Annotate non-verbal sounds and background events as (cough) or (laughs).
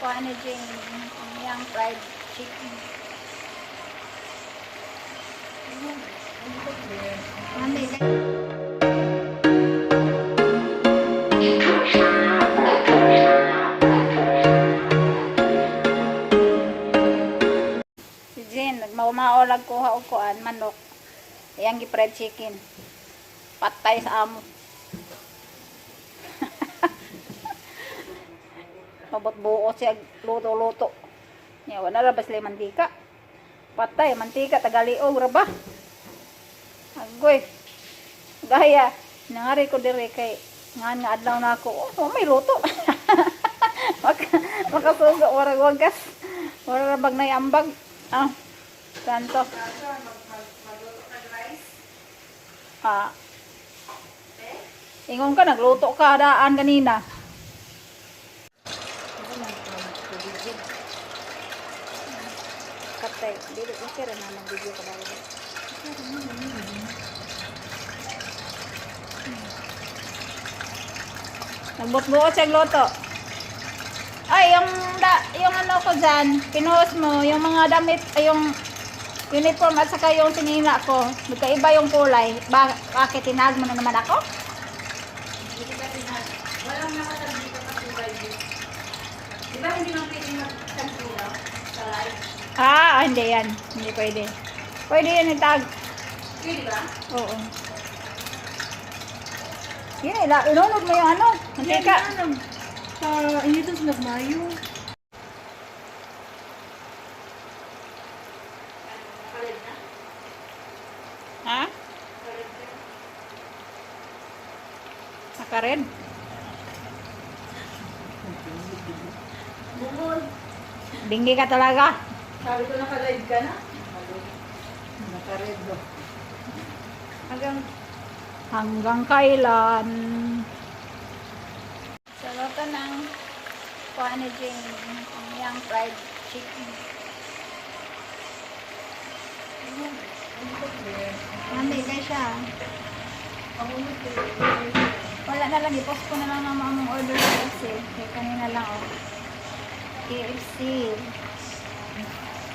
kuha ni Jane. Yung fried chicken. Mami, Si Jane, nagmaumaolag kuha og kuan manok. Yang gi fried chicken. Patay sa amo. Mabot buo siya luto-luto. Nya wala ra bas mantika. Patay mantika tagaliog ra ba? Agoy. Gaya, nangari ko dire kay ngan nga adlaw na ako. Oh, may luto. (laughs) Maka makasuga wala wagas. Wala ra bag na ambag. Ah. Kanto. Ah. Ingon ka, nagluto ka daan kanina. Katay, dili ko sira na mag-video ka ba? Nagbot-buot siya luto. Ay, yung, da, yung ano ko dyan, pinuhos mo, yung mga damit, ay yung uniform at saka yung sinina ko, magkaiba yung kulay. Ba bakit tinag mo na naman ako? Walang nakatag dito sa kulay dito. Di ba hindi man pwede magtagpula sa live? Ah, hindi yan. Hindi pwede. Pwede yan itag. Pwede ba? Oo. Yun, ila, ilunod mo yung ano, mantika. Ano? Sa inyo to nagmayo. Ha? Naka-red. Dinggi ka talaga. Sabi ko naka-live ka na. Naka-red do. Hanggang Hanggang kailan? Sa luto ng Jane, yung fried chicken. Mami, na siya. Wala na lang, i-post ko na lang ng mamang order ko kasi. Kaya kanina lang, oh. KFC.